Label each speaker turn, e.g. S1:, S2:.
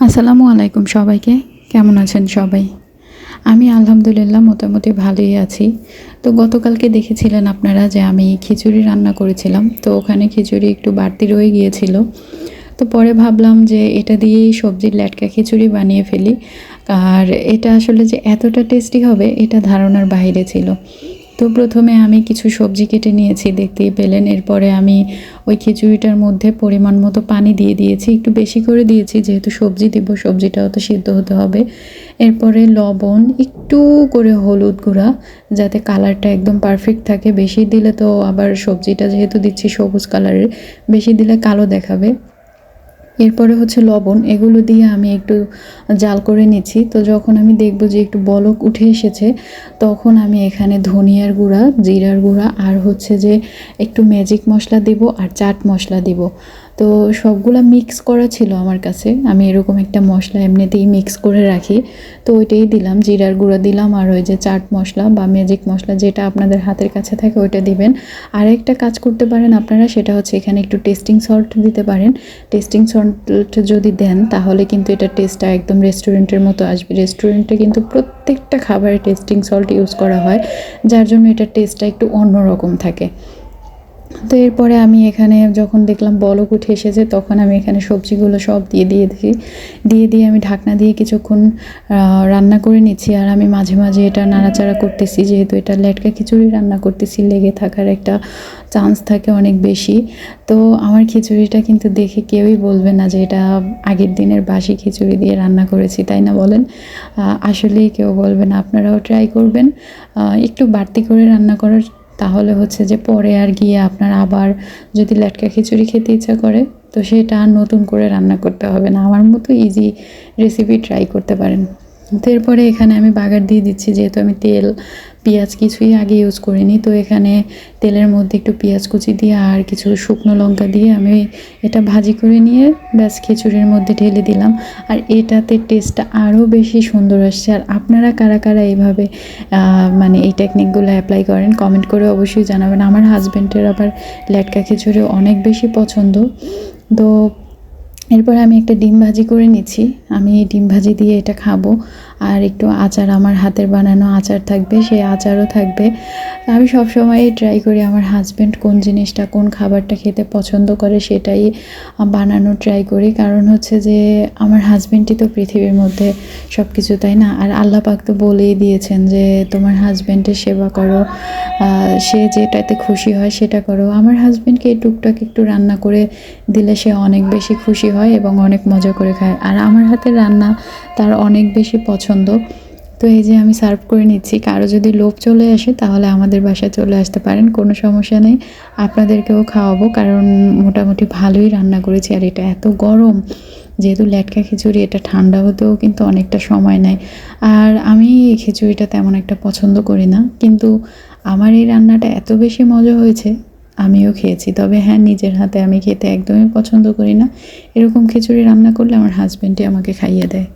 S1: আসসালামু আলাইকুম সবাইকে। কেমন আছেন সবাই? আমি আলহামদুলিল্লাহ মোটামুটি ভালোই আছি। তো গতকালকে দেখেছিলেন আপনারা যে আমি খিচুড়ি রান্না করেছিলাম। তো ওখানে খিচুড়ি একটু বাড়তি রয়ে গিয়েছিল। তো পরে ভাবলাম যে এটা দিয়েই সবজির ল্যাটকা খিচুড়ি বানিয়ে ফেলি। আর এটা আসলে যে এতটা টেস্টি হবে, এটা ধারণার বাইরে ছিল। তো প্রথমে আমি কিছু সবজি কেটে নিয়েছি, দেখতেই পেলেন। এরপরে আমি ওই খিচুড়িটার মধ্যে পরিমাণ মতো পানি দিয়ে দিয়েছি। একটু বেশি করে দিয়েছি, যেহেতু সবজি দিব, সবজিটাও তো সিদ্ধ হতে হবে। এরপরে লবণ, একটু করে হলুদ গুঁড়া, যাতে কালারটা একদম পারফেক্ট থাকে। বেশি দিলে তো আবার সবজিটা যেহেতু দিচ্ছি সবুজ কালারের, বেশি দিলে কালো দেখাবে। এরপরে হচ্ছে লবণ, এগুলো দিয়ে আমি একটু জাল করে নিচ্ছি। তো যখন আমি দেখব যে একটু বলক উঠে এসেছে, তখন আমি এখানে ধনিয়ার গুঁড়া, জিরার গুঁড়া আর হচ্ছে যে একটু ম্যাজিক মশলা দেব আর চাট মশলা দেব। তো সবগুলা মিক্স করা ছিল আমার কাছে। আমি এরকম একটা মশলা এমনিতেই মিক্স করে রাখি। তো ওইটাই দিলাম, জিরার গুঁড়া দিলাম আর ওই যে চাট মশলা বা ম্যাজিক মশলা যেটা আপনাদের হাতের কাছে থাকে ওইটা দিবেন। আর একটা কাজ করতে পারেন আপনারা, সেটা হচ্ছে এখানে একটু টেস্টিং সল্ট দিতে পারেন। টেস্টিং সল্ট যদি দেন, তাহলে কিন্তু এটা টেস্টটা একদম রেস্টুরেন্টের মতো আসবে। রেস্টুরেন্টে কিন্তু প্রত্যেকটা খাবারে টেস্টিং সল্ট ইউজ করা হয়, যার জন্য এটার টেস্টটা একটু অন্যরকম থাকে। তো এরপরে আমি এখানে যখন দেখলাম বলক উঠে এসেছে, তখন আমি এখানে সবজিগুলো সব দিয়ে দিয়ে দিই। দিয়ে দিয়ে আমি ঢাকনা দিয়ে কিছুক্ষণ রান্না করে নিচ্ছি। আর আমি মাঝে মাঝে এটা নাড়াচাড়া করতেছি, যেহেতু এটা লেটকা খিচুড়ি রান্না করতেছি, লেগে থাকার একটা চান্স থাকে অনেক বেশি। তো আমার খিচুড়িটা কিন্তু দেখে কেউই বলবে না যে এটা আগের দিনের বাসি খিচুড়ি দিয়ে রান্না করেছি, তাই না বলেন? আসলেই কেউ বলবে না। আপনারাও ট্রাই করবেন। একটু বাড়তি করে রান্না করার তাহলে হচ্ছে যে পরে আর গিয়ে আপনার আবার যদি লাটকা খিচুড়ি খেতে ইচ্ছা করে, তো সেটা আর নতুন করে রান্না করতে হবে না। আমার মতো ইজি রেসিপি ট্রাই করতে পারেন। তো এরপরে এখানে আমি বাগার দিয়ে দিচ্ছি, যেহেতু আমি তেল, পেঁয়াজ কিছুই আগে ইউজ করিনি। তো এখানে তেলের মধ্যে একটু পেঁয়াজ কুচি দিয়ে আর কিছু শুকনো লঙ্কা দিয়ে আমি এটা ভাজি করে নিয়ে ব্যাস খিচুড়ির মধ্যে ঢেলে দিলাম। আর এটাতে টেস্টটা আরও বেশি সুন্দর আসছে। আর আপনারা কারা কারা এইভাবে মানে এই টেকনিকগুলো অ্যাপ্লাই করেন কমেন্ট করে অবশ্যই জানাবেন। আমার হাজব্যান্ডের আবার ল্যাটকা খিচুড়ি অনেক বেশি পছন্দ। তো এরপর আমি একটা ডিম ভাজি করে নিচ্ছি। আমি এই ডিম ভাজি দিয়ে এটা খাব। আর একটু আচার, আমার হাতের বানানো আচার থাকবে, সেই আচারও থাকবে। আমি সবসময়ই ট্রাই করি আমার হাজব্যান্ড কোন জিনিসটা, কোন খাবারটা খেতে পছন্দ করে সেটাই বানানো ট্রাই করি। কারণ হচ্ছে যে, আমার হাজব্যান্ডই তো পৃথিবীর মধ্যে সব কিছু তাই না? আর আল্লাহ পাক তো বলেই দিয়েছেন যে, তোমার হাজব্যান্ডের সেবা করো সে যেটাতে খুশি হয় সেটা করো। আমার হাজব্যান্ডকে এই টুকটাক একটু রান্না করে দিলে সে অনেক বেশি খুশি হয় এবং অনেক মজা করে খায়। আর আমার হাতের রান্না তার অনেক বেশি পছন্দ। তো এই যে আমি সার্ভ করে নিচ্ছি, কারও যদি লোভ চলে আসে তাহলে আমাদের বাসায় চলে আসতে পারেন, কোনো সমস্যা নেই। আপনাদেরকেও খাওয়াবো, কারণ মোটামুটি ভালোই রান্না করেছি, আর এটা এত গরম। যেহেতু ল্যাটকা খিচুড়ি, এটা ঠান্ডা হতেও কিন্তু অনেকটা সময় নেয়। আর আমি এই খিচুড়িটা তেমন একটা পছন্দ করি না, কিন্তু আমার এই রান্নাটা এত বেশি মজা হয়েছে, আমিও খেয়েছি। তবে হ্যাঁ নিজের হাতে আমি খেতে একদমই পছন্দ করি না। এরকম খিচুড়ি রান্না করলে আমার হাজব্যান্ডই আমাকে খাইয়ে দেয়।